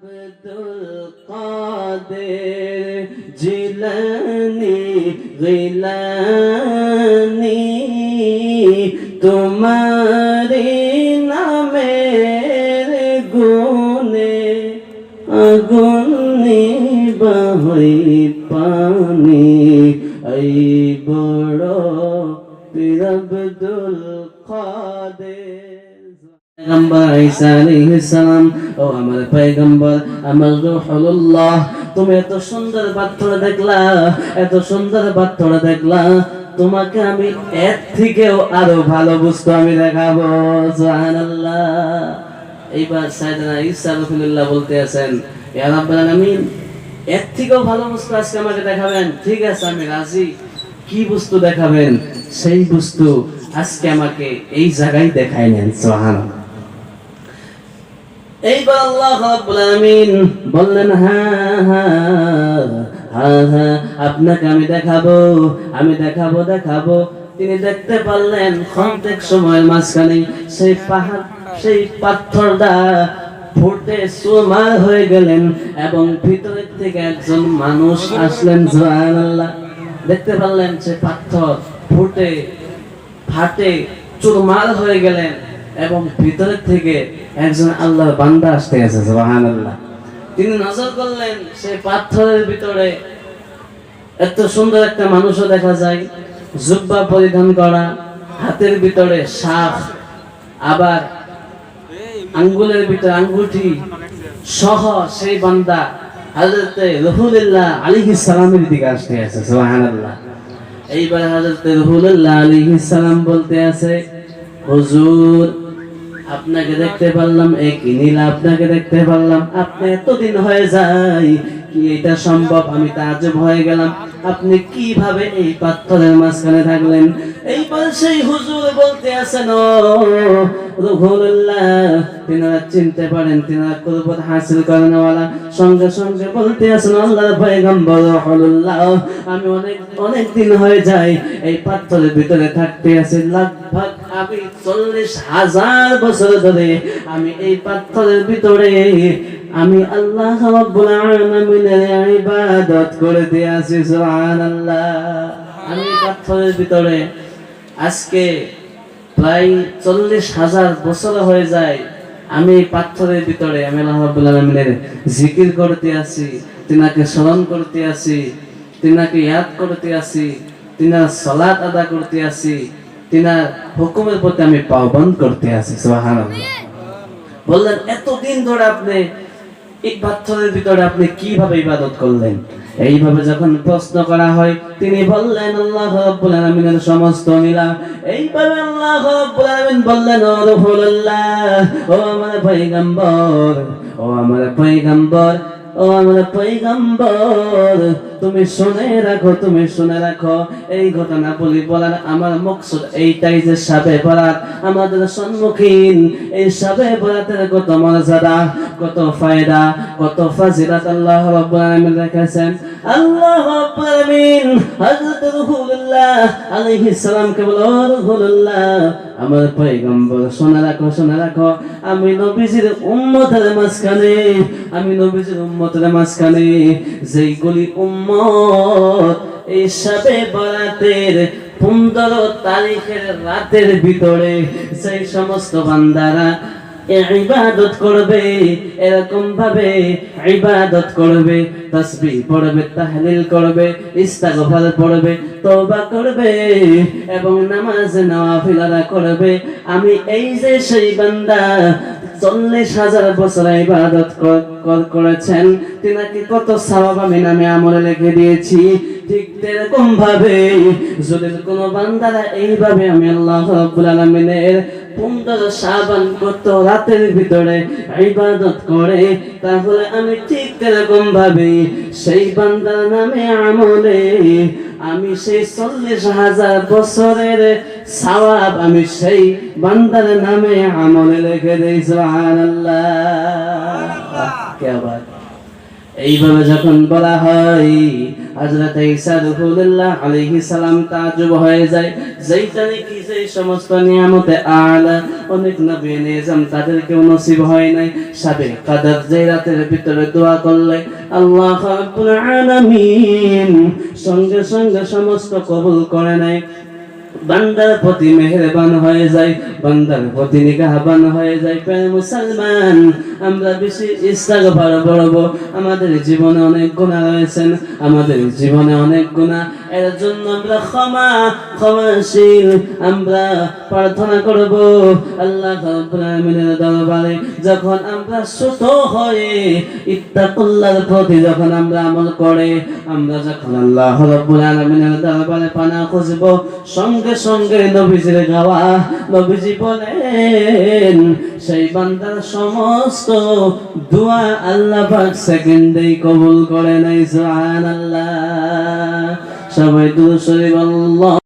আব্দুল কাদের জিলানি গিলানি তোমারি নামের গুনে আগুনি বাহই পানি। এই বড় আব্দুল কাদের পয়গম্বর ঈসা আলাইহিস সালাম ও আমার পয়গম্বর আমার রূহুল্লাহ, তুমি এত সুন্দর পাথর দেখলা, এত সুন্দর পাথর দেখলা, তোমাকে আমি এর থেকেও আরও ভালো বস্তু আমি দেখাবো। সুবহানাল্লাহ। এইবার সাইয়েদনা ঈসা রাসূলুল্লাহ বলতে আছেন, ইয়া রাব্বুল আলামিন, এর থেকেও ভালো বস্তু আজকে আমাকে দেখাবেন। ঠিক আছে, আমি রাজি। কি বস্তু দেখাবেন? সেই বস্তু আজকে আমাকে এই জায়গায় দেখাই নেন সুবহানাল্লাহ। এইবার আল্লাহ আলামিন বললেন হ্যাঁ হ্যাঁ হ্যাঁ হ্যাঁ আপনাকে আমি দেখাবো আমি দেখাবো দেখাবো। তিনি দেখতে পারলেন ক্ষন্তেক সময়ের মাঝখানে সেই পাহাড়, সেই পাথরটা ফুটে সুমার হয়ে গেলেন এবং ভিতরের থেকে একজন মানুষ আসলেন, সুবহানাল্লাহ। দেখতে পারলেন সে পাথর ফুটে, ফাটে, চুরমার হয়ে গেলেন। এবং ভিতরের থেকে একজন আল্লাহর বান্দা আসতে সুবহান আল্লাহ তিনি নজর করলেন, সেই পাথরের ভিতরে এত সুন্দর একটা মানুষও দেখা যায়, জুব্বা পরিধান করা, হাতের ভিতরে শাখ, আবার আঙ্গুলের ভিতরে আঙ্গুঠি সহ সেই বান্দা হাজরতে রহুল্লাহ আলিহি সালামের দিকে আসতে আছে সুবহানাল্লাহ। এইবার হাজরতে রহুল্লাহ আলিহি সালাম বলতে আছে, হুজুর আপনাকে দেখতে পারলাম এক নীল আপনাকে দেখতে পারলাম। আপনি এতদিন হয়ে যায়, কি এটা সম্ভব? আমি তাজ্জব ভয়ে গেলাম। আপনি কীভাবে এই পাথরের মাঝখানে থাকলেন? এইবার সেই হুজুর বলতে আছেন ও তিনারা চিনতে পারেন, তিনারা কুরবত হাসিল করেন সঙ্গে সঙ্গে বলতে আছেন আল্লাহর আমি অনেক অনেক দিন হয়ে যায় এই পাথরের ভিতরে থাকতে আছি। লাগভাগ আমি চল্লিশ হাজার বছর ধরে আমি এই পাথরের ভিতরে, আমি আল্লাহ রাব্বুল আলামিনের ইবাদত করতে আছি, সুবহানাল্লাহ। আমি পাথরের ভিতরে আজকে প্রায় চল্লিশ হাজার বছর হয়ে যায় আমি পাথরের ভিতরে, আমি আল্লাহ জিকির করতে আছি, তিনাকে স্মরণ করতে আছি, তিনাকে ইয়াদ করতে আছি, তিনার সালাত আদা করতে আছি, তিনার হুকুমের প্রতি আমি পাবন করতে আছি বললেন, এতদিন ধরে আপনি এই পাথরের ভিতরে আপনি কীভাবে ইবাদত করলেন? এইভাবে যখন প্রশ্ন করা হয়, তিনি বললেন, আল্লাহ রাব্বুল আলামিনের সমস্ত নীলা। এইভাবে আল্লাহ রাব্বুল আলামিন বললেন, ও রাসূলুল্লাহ, ও আমার পয়গম্বর, ও আমার পয়গম্বর, ও আমার পৈগম্বর তুমি শুনে রাখো, তুমি শুনে রাখো। এই ঘটনা বলি বলার আমার মকসুদ এইটাই যে সাবে বরাত। আমাদের সম্মুখীন এই সাবে বরাতের কত মর্যাদা, কত ফায়দা, কত ফাজিলাত আল্লাহ রাব্বুল আলামিন রেখেছেন। আল্লাহ রাব্বুল হযরত রাসূলুল্লাহ আলাইহিস সালাম কে বলো রাসূলুল্লাহ আমার পয়গম্বর, শুনে রাখো শুনে রাখো, আমি নবীজির উম্মতের মাঝখানে, আমি নবীজির উম্মতের মাঝখানে যেইগুলি উম্মত এই সাবে বরাতের পনেরো তারিখের রাতের ভিতরে সেই সমস্ত বান্দারা ইবাদত করবে, এরকম ভাবে ইবাদত করবে, তাসবিহ পড়বে, তাহলিল করবে, ইস্তিগফার পড়বে, তওবা করবে এবং নামাজ নওয়াফিল আদা করবে। আমি এই যে সেই বান্দা চল্লিশ হাজার বছর ইবাদত করেছেন, তিনাকে কত সওয়াব আমি নামে আমলে লিখে দিয়েছি। ঠিক এরকম ভাবে যদি কোনো বান্দারা এইভাবে আমি আল্লাহ রাব্বুল আলামিনের পনেরো সাবান কত রাতের ভিতরে ইবাদত করে তাহলে আমি ঠিক এরকম ভাবে সেই বান্দার নামে আমলে আমি সেই চল্লিশ হাজার বছরের সওয়াব আমি সেই বান্দার নামে আমলে রেখে দিই সুবহানাল্লাহ। কে আবার? এইভাবে যখন বলা হয় হযরত ঈসা সালাম হয়ে যায়। সমস্ত নিয়ামতে আলা, অনেক নবী নসিব হয় নাই। কাদার যে রাতের ভিতরে দোয়া করলে, আল্লাহ রাব্বুল আলামিন সঙ্গে সঙ্গে সমস্ত কবুল করে নাই বান্দার প্রতি মেহেরবান হয়ে যায়, বান্দার প্রতি নিগাহবান হয়ে যায়। প্রায় মুসলমান, আমরা বেশি ইস্তাগফার পড়ব আমাদের জীবনে অনেক গুনাহ রয়েছেন আমাদের জীবনে অনেক গুনাহ। এর জন্য আমরা ক্ষমা, ক্ষমাশীল, আমরা প্রার্থনা করব। আল্লাহ রাব্বুল দরবারে যখন আমরা ছোট হয়ে ইত্তাকুল্লাহর প্রতি যখন আমরা আমল করে, আমরা যখন আল্লাহ রাব্বুল আলামিনের দরবারে পানা খুঁজব সঙ্গে সঙ্গে নবীজির গাওয়া, নবীজি বলেন, সেই বান্দার সমস্ত দোয়া আল্লাহ পাক সেকেন্ডেই কবুল করে নাই সুবহানাল্লাহ। সবাই দুরুদ শরীফ আল্লাহ